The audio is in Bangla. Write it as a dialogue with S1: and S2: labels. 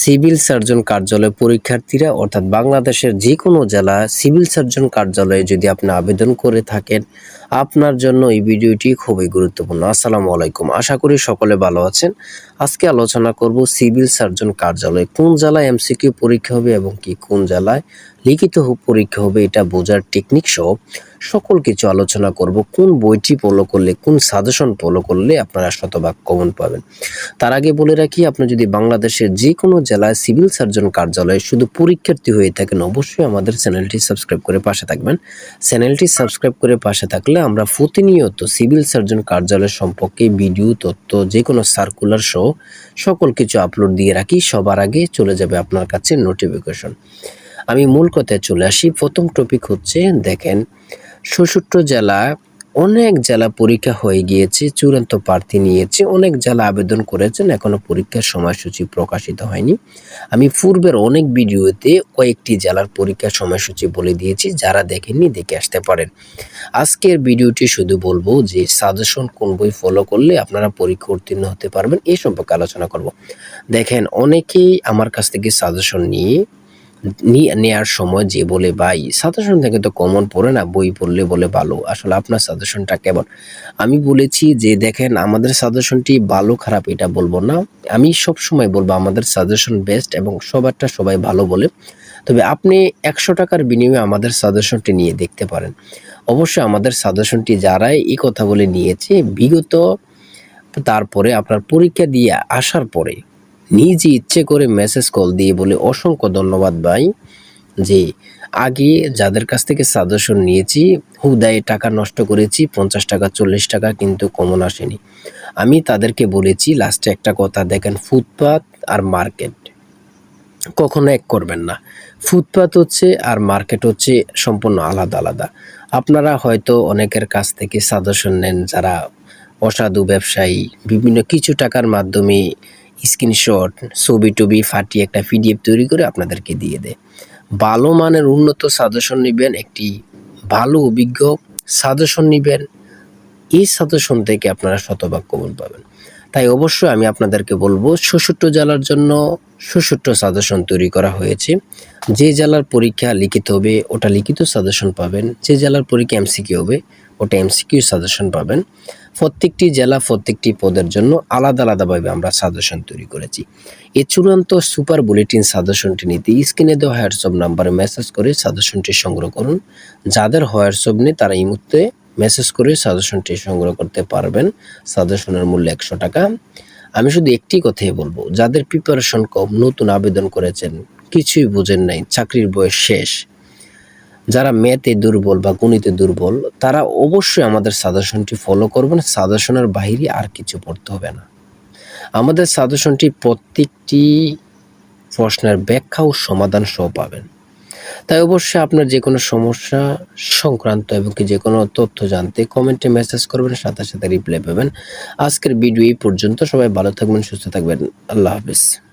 S1: সিভিল সার্জন কার্যালয় পরীক্ষার্থীরা, অর্থাৎ বাংলাদেশের যে কোনো জেলা সিভিল সার্জন কার্যালয়ে যদি আপনি আবেদন করে থাকেন, আপনার জন্য এই ভিডিওটি খুবই গুরুত্বপূর্ণ। আসসালামু আলাইকুম। আশা করি সকলে ভালো আছেন। আজকে আলোচনা করব সিভিল সার্জন কার্যালয়ে কোন জেলায় এমসিকিউ পরীক্ষা হবে এবং কি কোন জেলায় লিখিত পরীক্ষা হবে, এটা বোঝার টেকনিক সহ। সকল কিছু আলোচনা করব, কোন বইটি ফলো করলে, কোন সাজেশন ফলো করলে আপনারা শতভাগ কমন পাবেন। তার আগে বলে রাখি, আপনি যদি বাংলাদেশের যে কোনো জেলায় সিভিল সার্জন কার্যালয়ে শুধু পরীক্ষার্থী হয়ে থাকেন, অবশ্যই আমাদের চ্যানেলটি সাবস্ক্রাইব করে পাশে থাকবেন। চ্যানেলটি সাবস্ক্রাইব করে পাশে থাকলে আমরা প্রতিনিয়ত সিভিল সার্জন কার্যালয় সম্পর্কে ভিডিও তথ্য যে কোনো সার্কুলার সহ সকল কিছু আপলোড দিয়ে রাখি। সবার আগে চলে যাবে আপনার কাছে নোটিফিকেশন আমি মূল কথায় চলে আসি। প্রথম টপিক হচ্ছে, দেখেন ষষ্ঠ জেলা, অনেক জেলা পরীক্ষা হয়ে গিয়েছে, চূড়ান্ত প্রার্থী নিয়েছে, অনেক জেলা আবেদন করেছেন, এখনও পরীক্ষার সময়সূচি প্রকাশিত হয়নি। আমি পূর্বের অনেক ভিডিওতে কয়েকটি জেলার পরীক্ষার সময়সূচি বলে দিয়েছি, যারা দেখেননি দেখে আসতে পারেন। আজকের ভিডিওটি শুধু বলব যে, সাজেশন কোন বই ফলো করলে আপনারা পরীক্ষা উত্তীর্ণ হতে পারবেন এই সম্পর্কে আলোচনা করব। দেখেন, অনেকেই আমার কাছ থেকে সাজেশন নিয়ে নেওয়ার সময় যে বলে ভাই সাজেশন থেকে তো কমন পড়ে না, বই পড়লে বলে ভালো। আসলে আপনার সাজেশনটা কেমন? আমি বলেছি যে দেখেন, আমাদের সাজেশনটি ভালো, খারাপ, এটা বলব না। আমি সব সময় বলব আমাদের সাজেশন বেস্ট এবং সবারটা সবাই ভালো বলে। তবে আপনি একশো টাকার বিনিময়ে আমাদের সাজেশনটি নিয়ে দেখতে পারেন। অবশ্যই আমাদের সাজেশনটি যারাই এই কথা বলে নিয়েছে, বিগত, তারপরে আপনার পরীক্ষা দিয়ে আসার পরে নিজে ইচ্ছে করে মেসেজ কল দিয়ে বলে অসংখ্য ধন্যবাদ ভাই, যে আগে যাদের কাছ থেকে সাজেশন নিয়েছি, হুদায় টাকা নষ্ট করেছি, পঞ্চাশ টাকা, চল্লিশ টাকা কিন্তু কমন আসেনি। আমি তাদেরকে বলেছি লাস্টে একটা কথা, দেখেন ফুটপাত আর মার্কেট কখনো এক করবেন না। ফুটপাত হচ্ছে আর মার্কেট হচ্ছে সম্পূর্ণ আলাদা আলাদা। আপনারা হয়তো অনেকের কাছ থেকে সাজেশন নেন, যারা অসাধু ব্যবসায়ী, বিভিন্ন কিছু টাকার মাধ্যমে স্ক্রিনশট, ছবি টবি ফাটিয়ে একটা পিডিএফ তৈরি করে আপনাদেরকে দিয়ে দেয়। ভালো মানের উন্নত সাজেশন নেবেন, একটি ভালো, অভিজ্ঞ সাজেশন নেবেন। এই সাজেশন থেকে আপনারা শতভাগ কবল পাবেন। তাই অবশ্যই আমি আপনাদেরকে বলব, ষষ্ঠ জেলার জন্য ষষ্ঠ সাজেশন তৈরি করা হয়েছে। যে জেলার পরীক্ষা লিখিত হবে, ওটা লিখিত সাজেশন পাবেন। যে জেলার পরীক্ষা এমসিকিউ হবে ওটা এমসিকিউ সাজেশন পাবেন। প্রত্যেকটি জেলা, প্রত্যেকটি পদের জন্য আলাদা আলাদাভাবে আমরা সাজেশন তৈরি করেছি। এই চূড়ান্ত সুপার বুলেটিন সাজেশনটি নিতে স্ক্রিনে দেওয়া হোয়াটসঅ্যাপ নাম্বারে মেসেজ করে সাজেশনটি সংগ্রহ করুন। যাদের হোয়াটসঅ্যাপ নেই, তারা এই মুহূর্তে মেসেজ করে সাজেশনটি সংগ্রহ করতে পারবেন। সাজেশনের মূল্য একশো টাকা। আমি শুধু একটি কথাই বলব, যাদের প্রিপারেশন কম, নতুন আবেদন করেছেন, কিছুই বোঝেন নাই, চাকরির বয়স শেষ যারা ম্যাথে দুর্বল বা গণিতে দুর্বল, তারা অবশ্যই আমাদের সাজেশনটি ফলো করবেন। সাজেশনের বাইরে আর কিছু পড়তে হবে না। আমাদের সাজেশনটি প্রত্যেকটি প্রশ্নের ব্যাখ্যা ও সমাধান সহ পাবেন। তাই অবশ্যই আপনার যে কোনো সমস্যা সংক্রান্ত এবং কি যে কোনো তথ্য জানতে কমেন্টে মেসেজ করবেন, সাথে সাথে রিপ্লাই পাবেন। আজকের ভিডিও এই পর্যন্ত। সবাই ভালো থাকবেন, সুস্থ থাকবেন। আল্লাহ হাফিজ।